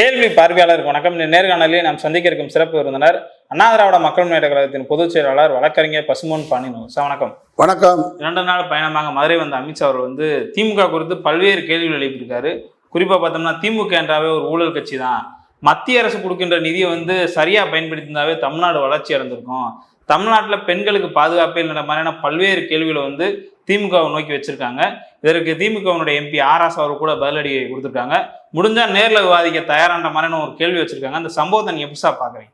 கேள்வி பார்வையாளருக்கு வணக்கம். நேர்காணலில் நாம் சந்திக்க இருக்கும் சிறப்பு விருந்தினர் அண்ணா திராவிட மக்கள் முன்னேற்ற கழகத்தின் பொதுச் செயலாளர் வழக்கறிஞர் பசுமோன் பாண்டியன். சார் வணக்கம். வணக்கம். இரண்டு நாள் பயணமாக மதுரை வந்த அமித்ஷா அவர் வந்து திமுக குறித்து பல்வேறு கேள்விகள் எழுப்பியிருக்காரு. குறிப்பா பார்த்தோம்னா திமுக என்றாவே ஒரு ஊழல் கட்சி தான் மத்திய அரசு கொடுக்கின்ற நிதியை வந்து சரியா பயன்படுத்தியிருந்தாவே தமிழ்நாடு வளர்ச்சி அடைந்திருக்கும் தமிழ்நாட்டில் பெண்களுக்கு பாதுகாப்பே இல்லைன்ற மாதிரியான பல்வேறு கேள்விகளை வந்து திமுகவை நோக்கி வச்சிருக்காங்க. இதற்கு திமுகவினுடைய எம்பி ஆர்எஸ் அவர் கூட பதிலடி கொடுத்துருக்காங்க. முடிஞ்சா நேரில் விவாதிக்க தயாரான்ற மாதிரியான ஒரு கேள்வி வச்சிருக்காங்க. அந்த சம்பவத்தை நீங்க எப்படிசா பாக்குறீங்க.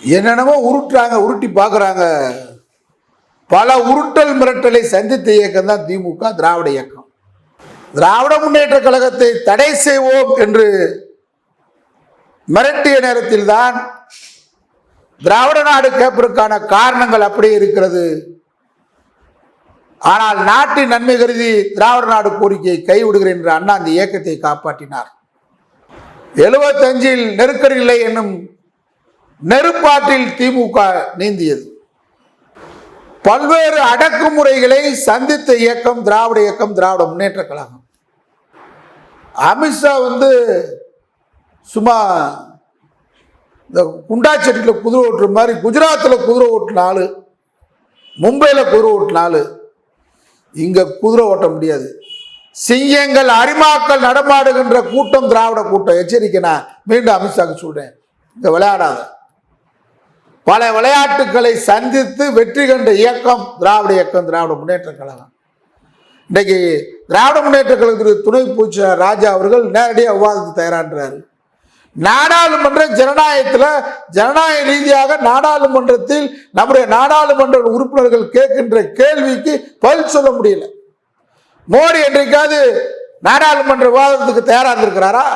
என்னென்னமோ உருட்டுறாங்க உருட்டி பார்க்குறாங்க பல உருட்டல் மிரட்டலை சந்தித்த இயக்கம் தான் திமுக திராவிட இயக்கம். திராவிட முன்னேற்ற கழகத்தை தடை செய்வோம் என்று மிரட்டிய நேரத்தில் தான் திராவிட நாடு கேட்பதற்கான காரணங்கள் அப்படியே இருக்கிறது. ஆனால் நாட்டின் நன்மை கருதி திராவிட நாடு கோரிக்கையை கைவிடுகிறேன் என்று அண்ணா அந்த இயக்கத்தை காப்பாற்றினார். எழுபத்தஞ்சில் நெருக்கடி இல்லை என்னும் நெருப்பாற்றில் திமுக நீந்தியது. பல்வேறு அடக்குமுறைகளை சந்தித்த இயக்கம் திராவிட இயக்கம் திராவிட முன்னேற்ற கழகம். அமித்ஷா வந்து சும்மா இந்த குண்டாச்சட்டியில் குதிரை ஓட்டுற மாதிரி குஜராத்தில் குதிரை ஓட்டின ஆள் மும்பையில் குதிரை ஓட்டின ஆள் இங்கே குதிரை ஓட்ட முடியாது. சிங்கங்கள் அரிமாக்கள் நடமாடுகின்ற கூட்டம் திராவிட கூட்டம். எச்சரிக்கை நான் மீண்டும் அமித்ஷாக்கு சொல்றேன். இங்க விளையாடாத. பல விளையாட்டுகளை சந்தித்து வெற்றி கண்ட இயக்கம் திராவிட இயக்கம் திராவிட முன்னேற்ற கழகம். இன்னைக்கு திராவிட முன்னேற்ற கழகத்துடைய துணை பூச்சாளர் ராஜா அவர்கள் நேரடியாக விவாதத்துக்கு தயாரான்றாரு. நாடாளுமன்ற ஜனநாயகத்தில் ஜனநாயக ரீதியாக நாடாளுமன்றத்தில் நம்முடைய நாடாளுமன்ற உறுப்பினர்கள் கேட்கின்ற கேள்விக்கு பதில் சொல்ல முடியல. மோடி என்றைக்காவது நாடாளுமன்ற விவாதத்துக்கு தயாராக இருந்திருக்கிறாரா?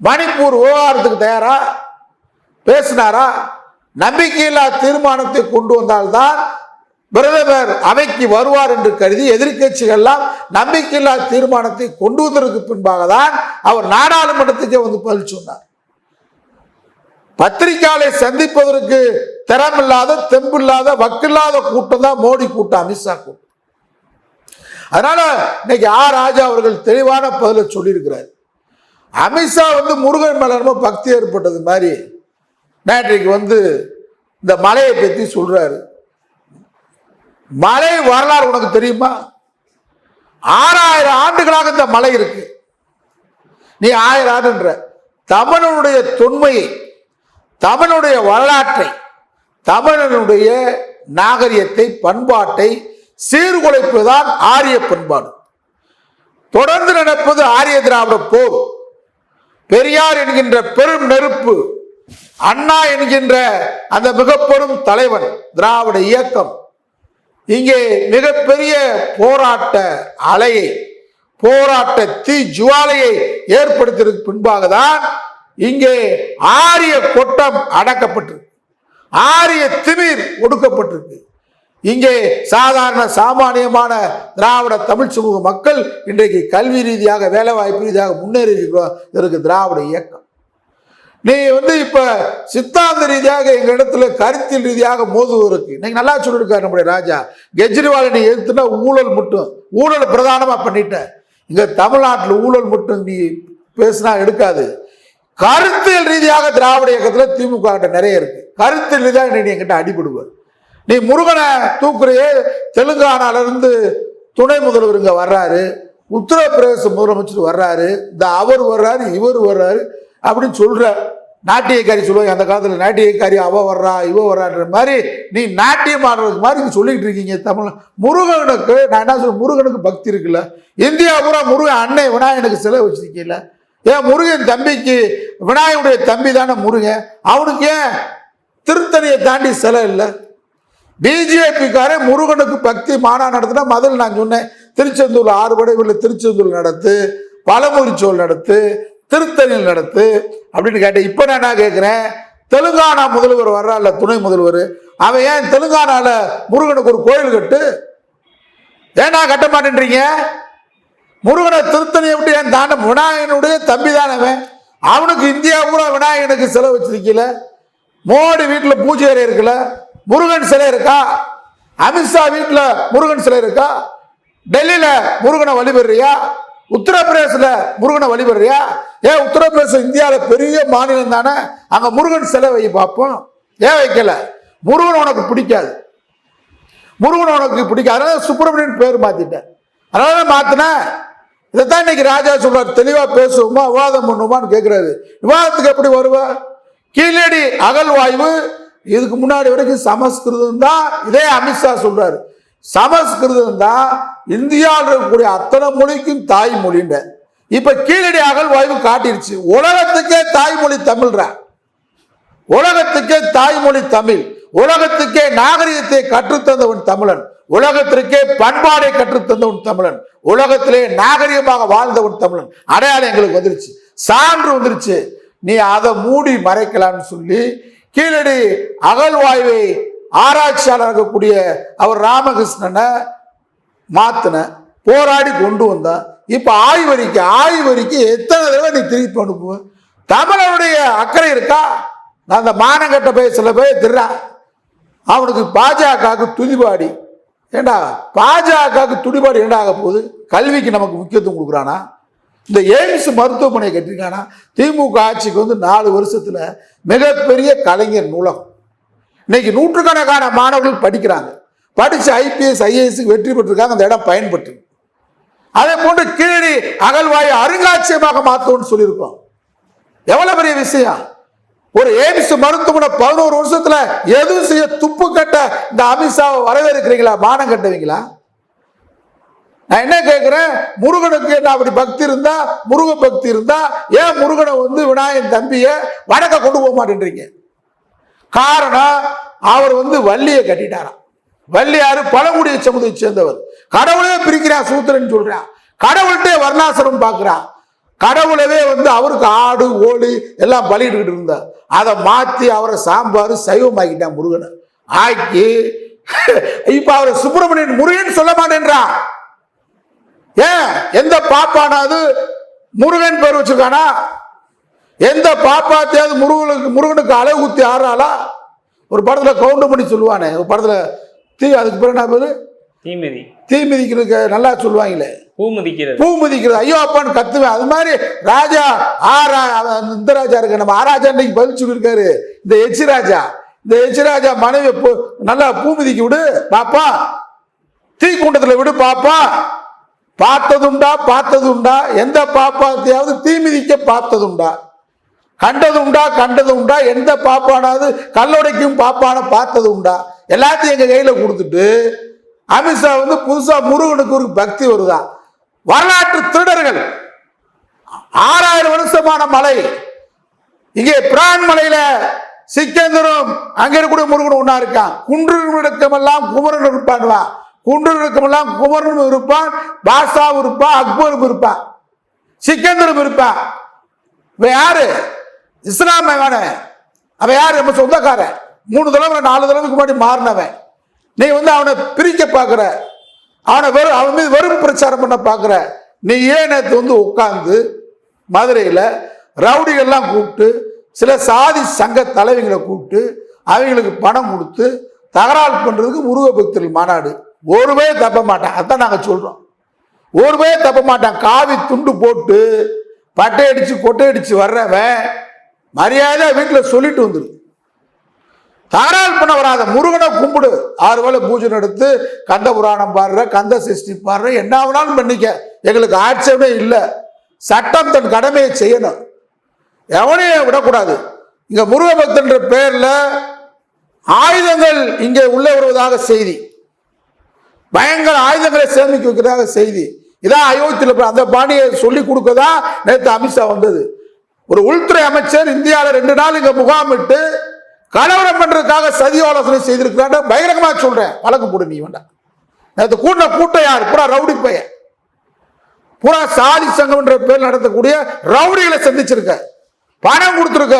மணிப்பூர் விவகாரத்துக்கு தயாரா? பேசினாரா? நம்பிக்கையில்லா தீர்மானத்தை கொண்டு வந்தால்தான் பிரதமர் அவைக்கு வருவார் என்று கருதி எதிர்க்கட்சிகள்லாம் நம்பிக்கையில்லா தீர்மானத்தை கொண்டு வந்ததற்கு பின்பாக தான் அவர் நாடாளுமன்றத்துக்கே வந்து பதில் சொன்னார். பத்திரிகையாளை சந்திப்பதற்கு திறமில்லாத தெம்பில்லாத வக்கில்லாத கூட்டம் தான் மோடி கூட்டம் அமித்ஷா கூட்டம். அதனால இன்னைக்கு ஆ ராஜா அவர்கள் தெளிவான பதிலை சொல்லியிருக்கிறார். அமித்ஷா வந்து முருகன் மேல ரொம்ப பக்தி ஏற்பட்டது மாதிரி நேற்றைக்கு வந்து இந்த மலையை பற்றி சொல்றாரு. மலை வரலாறு உனக்கு தெரியுமா? ஆறாயிரம் ஆண்டுகளாக இந்த மலை இருக்கு. நீ ஆயிரம் ஆண்டுன்ற தமிழனுடைய தொன்மையை தமிழனுடைய வரலாற்றை தமிழனுடைய நாகரிகத்தை பண்பாட்டை சீர்குலைப்பதுதான் ஆரிய பண்பாடு. தொடர்ந்து நடப்பது ஆரிய திராவிட போர். பெரியார் என்கின்ற பெரும் நெருப்பு அண்ணா என்கின்ற அந்த மிக பெரும் தலைவன் திராவிட இயக்கம். இங்கே மிகப்பெரிய போராட்ட அலையை போராட்ட தீ ஜுவாலையை ஏற்படுத்தியதற்கு பின்பாக தான் இங்கே ஆரிய கொட்டம் அடக்கப்பட்டிருக்கு. ஆரிய திமிர் ஒடுக்கப்பட்டிருக்கு. இங்கே சாதாரண சாமானியமான திராவிட தமிழ் சமூக மக்கள் இன்றைக்கு கல்வி ரீதியாக வேலைவாய்ப்பு ரீதியாக முன்னேறி இருக்கிறோம் இதற்கு திராவிட இயக்கம். நீ வந்து இப்ப சித்தாந்த ரீதியாக எங்க இடத்துல கருத்தியல் ரீதியாக மோதுவதற்கு. இன்னைக்கு நல்லா சொல்லியிருக்காரு நம்முடைய ராஜா. கெஜ்ரிவாலை நீ எதிர்த்துனா ஊழல் மட்டும். ஊழல் பிரதானமா பண்ணிட்ட. இங்க தமிழ்நாட்டில் ஊழல் மட்டும் நீ பேசினா எடுக்காது. கருத்தியல் ரீதியாக திராவிட இயக்கத்தில் திமுக கிட்ட நிறைய இருக்கு. கருத்தியல் ரீதியாக நீ என்கிட்ட அடிபடுவார் நீ முருகனை தூக்குறையே தெலுங்கானாலருந்து துணை முதல்வர் இங்க வர்றாரு. உத்தரப்பிரதேச முதலமைச்சர் வர்றாரு. இந்த அவர் வர்றாரு இவர் வர்றாரு அப்படின்னு சொல்ற நாட்டியக்காரி சொல்லுவாங்க அந்த காலத்தில் நாட்டியக்காரி அவ வர்றா இவ வர்றான்ற மாதிரி நீ நாட்டியம் ஆடுறதுக்கு மாதிரி சொல்லிக்கிட்டு இருக்கீங்க தமிழ் முருகனுக்கு நான் என்ன சொல்ல முருகனுக்கு பக்தி இருக்குல்ல. இந்தியா பூரா முருகன் அன்னை விநாயகனுக்கு சிலை வச்சிருக்கீங்கள ஏன் முருகன் தம்பிக்கு விநாயகனுடைய தம்பி தானே முருகன். அவனுக்கு ஏன் திருத்தணியை தாண்டி சிலை இல்லை? பிஜேபிக்காரன் முருகனுக்கு பக்தி மாநாடு நடத்தினா முதல்ல நான் சொன்னேன் திருச்செந்தூர் ஆறு படைகளில் திருச்செந்தூர் நடத்து பழமுறிச்சோல் நடத்து திருத்தணியில் நடத்து அப்படின்னு கேட்டேன். இப்போ நான் என்ன கேட்குறேன் தெலுங்கானா முதல்வர் வர்றான்ல துணை முதல்வர்? அவன் ஏன் தெலுங்கானாவில் முருகனுக்கு ஒரு கோயில் கட்டு? ஏன்னா கட்ட மாட்டேன்றீங்க? முருகனை திருத்தணியை விட்டு ஏன் தாண்ட விநாயகனுடைய தம்பி தானவன் அவனுக்கு இந்தியா பூரா விநாயகனுக்கு செலவு வச்சிருக்கல. மோடி வீட்டில் பூஜை அறை இருக்குல்ல. முருகன் சிலை இருக்கா? அமித்ஷா வீட்டில் முருகன் சிலை இருக்கா? டெல்லியில் முருகனை வழிபடுறியா? உத்தரப்பிரதேசத்துல முருகனை வழிபடுறியா? ஏன் உத்தரப்பிரதேசம் இந்தியாவில் பெரிய மாநிலம் தானே? அங்க முருகன் சிலை வை பார்ப்போம். ஏன் வைக்கல? முருகன் உனக்கு பிடிக்காது. முருகன் உனக்கு பிடிக்காது. அதனால சுப்பிரமணியன் பேர் மாத்திட்டேன். அதனால மாத்தினேன். இதைத்தான் இன்னைக்கு ராஜா சொல்றாரு. தெளிவா பேசுவோமா விவாதம் பண்ணுவோமான்னு கேட்கிறாரு விவாதத்துக்கு எப்படி வருவ? கீழடி அகழ்வாய்வு இதுக்கு முன்னாடி வரைக்கும் சமஸ்கிருதம் தான். இதே அமித்ஷா சொல்றாரு. சமஸ்கிருதம் தான் இந்தியாவில் இருக்கக்கூடிய அத்தனை மொழிக்கும் தாய்மொழின்ற. இப்ப கீழடி அகழ்வாய்வு காட்டிருச்சு. உலகத்துக்கே தாய்மொழி தமிழ்ற. உலகத்துக்கே தாய்மொழி தமிழ். உலகத்துக்கே நாகரிகத்தை கற்றுத்தந்தவன் தமிழன். உலகத்திற்கே பண்பாடை கற்றுத்தந்தவன் தமிழன். உலகத்திலே நாகரிகமாக வாழ்ந்தவன் தமிழன். அடையாளம் எங்களுக்கு வந்துருச்சு. சான்று வந்துருச்சு. நீ அதை மூடி மறைக்கலாம்னு சொல்லி கீழடி அகழ்வாய்வை ஆராய்ச்சியாளர் இருக்கக்கூடிய அவர் ராமகிருஷ்ணனை மாத்தின போராடி கொண்டு வந்தான் இப்போ ஆய்வறிக்கை ஆய்வறிக்கை எத்தனை தடவை நீ திருப்பி அனுப்புவ? தமிழனுடைய அக்கறை இருக்கா? நான் அந்த மானங்கட்ட போய் சில பேர் திருறா. அவனுக்கு பாஜகவுக்கு துதிபாடி. ஏண்டா பாஜகவுக்கு துடிபாடு என்ன ஆக போகுது? கல்விக்கு நமக்கு முக்கியத்துவம் கொடுக்குறானா? இந்த எய்ம்ஸ் மருத்துவமனை கட்டிருக்கானா திமுக ஆட்சிக்கு வந்து நாலு வருஷத்தில் மிகப்பெரிய கலைஞர் நூலகம். இன்னைக்கு நூற்றுக்கணக்கான மாணவர்கள் படிக்கிறாங்க. படித்து ஐபிஎஸ் ஐஏஎஸ் வெற்றி பெற்றிருக்காங்க. அந்த இடம் பயன்பட்டு அதே போன்று கீழடி அகழ்வாய் அருங்காட்சியகமாக மாற்றோம்னு சொல்லியிருக்கோம். எவ்வளவு பெரிய விஷயம்? ஒரு எய்ம்ஸ் மருத்துவமனை பதினோரு வருஷத்துல எதுவும் செய்ய துப்பு கட்ட இந்த அமித்ஷாவை வரவேற்கிறீங்களா? மானம் கட்டுவீங்களா நான் என்ன கேட்கிறேன் முருகனுக்கு என்ன அப்படி பக்தி இருந்தா முருக பக்தி இருந்தா ஏன் முருகனை வந்து விநாயகன் தம்பிய வடக்க கொண்டு போக மாட்டேன்றீங்க? காரணம் அவர் வந்து வள்ளியை கட்டிட்டாராம். வள்ளியாரு பழங்குடிய சமுதாயத்தை சேர்ந்தவர். கடவுளே பிரிக்கிறா சூத்திரன் சொல்றான் கடவுள்கிட்டே வர்ணாசிரம் பார்க்கிறான் கடவுளவே வந்து அவருக்கு ஆடு ஓடு எல்லாம் பலியிட்டுக்கிட்டு இருந்தார். அதை மாற்றி அவரை சாம்பார் சைவமாக்கிட்டான் முருகனை. ஆக்கி இப்ப அவர் சுப்பிரமணியன் முருகன் சொல்ல மாட்டேன்றா. ஏன்? எந்த பாப்பானாவது முருகன் பேர் வச்சிருக்கானா? எந்த பாப்பாத்தையாவது முருகனுக்கு முருகனுக்கு அழகு குத்தி ஆடுறாளா ஒரு படத்துல கவுண்ட் பண்ணி சொல்லுவானே ஒரு படத்துல தீ அதுக்கு பிறகு என்ன பேரு? தீமிதி. தீ மிதிக்கிறதுக்கு நல்லா சொல்லுவாங்களே. பூ மிதிக்கிறது. பூ மிதிக்கிறது. ஐயோ அப்பான்னு கத்துவேன். அது மாதிரி ராஜா ஆரா இந்த ராஜா இருக்கு நம்ம ஆராஜா இன்னைக்கு பதில் சொல்லியிருக்காரு. இந்த எச்சி ராஜா இந்த எச்சி ராஜா மனைவி நல்லா பூ மிதிக்க விடு பாப்பா. தீ குண்டத்துல விடு பாப்பா. பார்த்ததுண்டா பார்த்ததுண்டா. எந்த பாப்பாத்தையாவது தீ மிதிக்க பார்த்ததுண்டா. கண்டது உண்டா கண்டது உண்டா? எந்த பாப்பானாவது கல்லொடைக்கும் பாப்பான பார்த்தது உண்டா? எல்லாத்தையும் எங்கள் கையில் கொடுத்துட்டு அமித்ஷா வந்து புதுசாக முருகனுக்கு ஒரு பக்தி வருதா? வரலாற்று திருடர்கள். ஆறாயிரம் வருஷமான மலை. இங்கே பிரான் மலையில சிக்கந்தரும் அங்கே இருக்கக்கூடிய முருகன் ஒன்றா இருக்கான். குன்று இடக்கமெல்லாம் குமரன் இருப்பாங்களா குன்று இடக்கமெல்லாம் குமரனும் இருப்பான் பாஷாவும் இருப்பான் அக்பரும் இருப்பான். சிக்கந்தரும் இருப்பான். இப்போ யாரு? இஸ்லாம் அவன் அவன் யாரு? நம்ம சொந்தக்காரன். மூணு தடவை நாலு தடவைக்கு முன்னாடி மாறினவன். நீ வந்து அவனை பிரிக்க பார்க்குற. அவனை வெறும் அவன் மீது வெறும் பிரச்சாரம் பண்ண பார்க்குற. நீ ஏன் நேற்று வந்து உட்காந்து மதுரையில் ரவுடிகள்லாம் கூப்பிட்டு சில சாதி சங்க தலைவிங்களை கூப்பிட்டு அவங்களுக்கு பணம் கொடுத்து தகராறு பண்ணுறதுக்கு முருக பக்தர்கள் மாநாடு. ஒருவே தப்ப மாட்டான். அதான் நாங்கள் சொல்கிறோம் ஒருவே தப்ப மாட்டான். காவி துண்டு போட்டு பட்டை அடித்து கொட்டை அடித்து வர்றவன் மரியாதை வீட்டில் சொல்லிட்டு வந்துரு. தாராள் பண்ண வராத முருகனை கும்பிடு. ஆறு வேளை பூஜை நடத்து கந்த புராணம் பாடுற கந்த சிருஷ்டி பாடுற என்ன வேணாலும் பண்ணிக்க. எங்களுக்கு ஆட்சேபமே இல்லை. சட்டம் தன் கடமையை செய்யணும். எவனையும் விடக்கூடாது. இங்க முருக பக்தன்ற பேர்ல ஆயுதங்கள் இங்கே உள்ளே வருவதாக செய்தி. பயங்கர ஆயுதங்களை சேமிக்க வைக்கிறதாக செய்தி. இதான் அயோத்தியில் அந்த பாணியை சொல்லி கொடுக்கதான் நேற்று அமித்ஷா வந்தது. ஒரு உள்துறை அமைச்சர் இந்தியாவில் ரெண்டு நாள் இங்கே முகாமிட்டு கலவரம் பண்ணுறதுக்காக சதி ஆலோசனை செய்திருக்கிறான்னு பகிரங்கமா சொல்கிறேன் வழக்கு போடு நீ வேண்டாம் நேற்று கூட்டின கூட்டம் யார்? பூரா ரவுடி பையன். பூரா சாதி சங்கம்ன்ற பேர் நடத்தக்கூடிய ரவுடிகளை சந்திச்சிருக்க. பணம் கொடுத்துருக்க.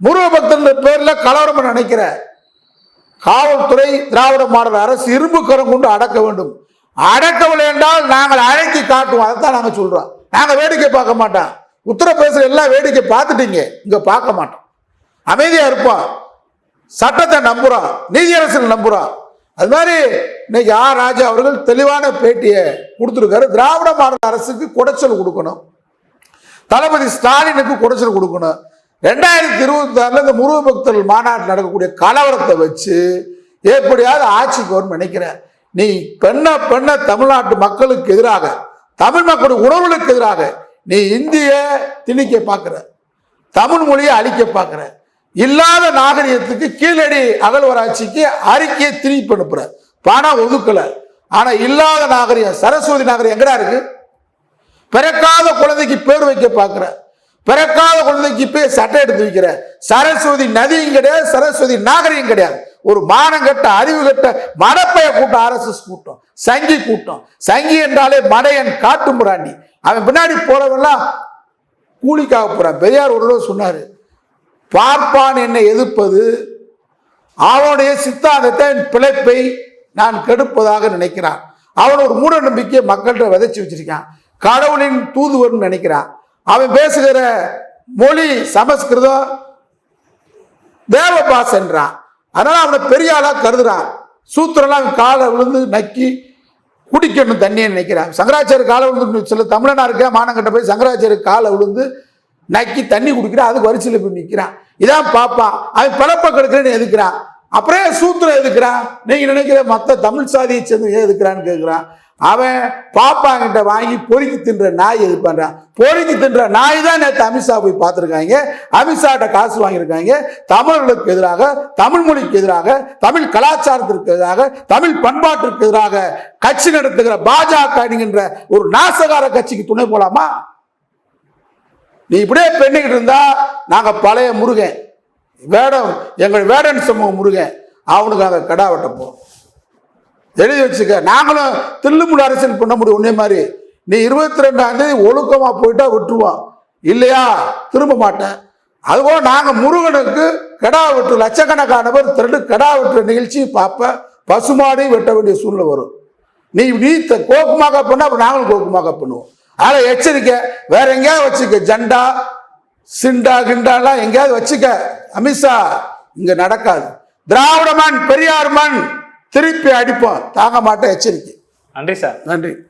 முருக பக்தன் பேரில் கலவரம் நினைக்கிற. காவல்துறை திராவிட மாடல் அரசு இரும்பு கரம் கொண்டு அடக்க வேண்டும். அடக்கவில்லை என்றால் நாங்கள் அழைத்து காட்டுவோம். அதைத்தான் நாங்கள் சொல்கிறோம் நாங்கள் வேடிக்கை பார்க்க மாட்டோம். உத்தரப்பிரதேசம் எல்லாம் வேடிக்கை பார்த்துட்டீங்க. இங்க பார்க்க மாட்டோம். அமைதியா இருப்பான் சட்டத்தை நம்புகிறான் நீதியரசன் நம்புகிறான் அது மாதிரி இன்னைக்கு ஆ ராஜா அவர்கள் தெளிவான பேட்டியை கொடுத்துருக்காரு. திராவிட மாடல் அரசுக்கு குடைச்சல் கொடுக்கணும். தளபதி ஸ்டாலினுக்கு குடைச்சல் கொடுக்கணும். ரெண்டாயிரத்தி இருபத்தி ஆறுல இந்த முருகபக்தர்கள் மாநாட்டில் நடக்கக்கூடிய கலவரத்தை வச்சு எப்படியாவது ஆட்சிக்கு வரும்னு நினைக்கிறேன் நீ பெண்ண பெண்ண தமிழ்நாட்டு மக்களுக்கு எதிராக தமிழ் மக்களுடைய உணர்வுகளுக்கு எதிராக நீ இந்திய திணிக்க பார்க்குற. தமிழ் மொழியை அழிக்க பார்க்குற. இல்லாத நாகரிகத்துக்கு கீழடி அகழ்வராட்சிக்கு அறிக்கையை திருப்பி அனுப்புற. பணம் ஒதுக்கலை. ஆனால் இல்லாத நாகரிகம் சரஸ்வதி நாகரிகம் எங்கடா இருக்கு? பிறக்காத குழந்தைக்கு பேர் வைக்க பார்க்குற. பிறக்காத குழந்தைக்கு போய் சட்டை எடுத்து வைக்கிற. சரஸ்வதி நதியும் கிடையாது சரஸ்வதி நாகரிகம் கிடையாது. ஒரு மானங்கட்ட அறிவு கட்ட மடப்பைய கூட்டம் ஆர்எஸ்எஸ் கூட்டம் சங்கி கூட்டம். சங்கி என்றாலே மடையன் காட்டும் பிராண்டி அவன் பின்னாடி போறவெல்லாம் கூலிக்காக போறான். பெரியார் ஒரு தடவை சொன்னாரு பார்ப்பான் என்னை எதிர்ப்பது அவனுடைய சித்தாந்தத்தை என் பிழைப்பை நான் கெடுப்பதாக நினைக்கிறான். அவன் ஒரு மூட நம்பிக்கையை மக்கள்கிட்ட விதைச்சி வச்சிருக்கான். கடவுளின் தூதுவர்னு நினைக்கிறான். அவன் பேசுகிற மொழி சமஸ்கிருதம் தேவபாசன்றான் அதனால அவனை பெரிய ஆளா கருதுறான். சூத்திரம்லாம் அவன் காலை விழுந்து நக்கி குடிக்கணும் தண்ணியை நினைக்கிறான் சங்கராச்சாரிய காலை விழுந்து சில தமிழனா இருக்க மானங்கிட்ட போய் சங்கராச்சாரிய காலை விழுந்து நக்கி தண்ணி குடிக்கிறான் அதுக்கு வரிசையில் போய் நிற்கிறான் இதான் பார்ப்பான் அவன் பிழப்ப கெடுக்கிறேன்னு எதுக்குறான் அப்புறம் சூத்திரம் எதுக்குறான் நீங்க நினைக்கிற மற்ற தமிழ் சாதியை சேர்ந்து ஏன் எதுக்குறான்னு கேட்குறான் அவன் பாப்பாங்கிட்ட வாங்கி பொறுக்கி தின்ற நாய் எது பண்றான் பொறுக்கி தின்ற நாய் தான் நேற்று அமித்ஷா போய் பார்த்துருக்காங்க. அமித்ஷாட்ட காசு வாங்கியிருக்காங்க. தமிழர்களுக்கு எதிராக தமிழ் மொழிக்கு எதிராக தமிழ் கலாச்சாரத்திற்கு எதிராக தமிழ் பண்பாட்டிற்கு எதிராக கட்சி நடத்துகிற பாஜக அப்படிங்கிற ஒரு நாசகார கட்சிக்கு துணை போலாமா? நீ இப்படியே பெண்ணிக்கிட்டு இருந்தா நாங்க பழைய முருகன். வேடம் எங்கள் வேடன் சமூக முருகன். அவனுக்காக கடா வெட்டப்போம் எழுதி வச்சுக்க. நாங்களும் தில்லுமுடி அரசியல் பண்ண முடியும் உன்னே மாதிரி. நீ இருபத்தி ரெண்டாம் தேதி ஒழுக்கமா போயிட்டா விட்டுருவோம் இல்லையா? திரும்ப மாட்டேன். அதுபோல் நாங்கள் முருகனுக்கு கெடா வெட்டு லட்சக்கணக்கான பேர் திரண்டு கெடா வெட்டுற நிகழ்ச்சி பார்ப்ப பசுமாடையும் வெட்ட வேண்டிய சூழ்நிலை வரும். நீ நீ த- கோக்குமாக பண்ண அப்புறம் நாங்களும் கோக்குமாக பண்ணுவோம். அதில் எச்சரிக்கை வேற எங்கேயாவது வச்சுக்க. ஜண்டா சிண்டா கிண்டாலாம் எங்கேயாவது வச்சுக்க. அமித்ஷா இங்கே நடக்காது. திராவிட மண் பெரியார் மண் திருப்பி அடிப்போம். தாங்க மாட்டேன் எச்சரிக்கை. நன்றி சார். நன்றி.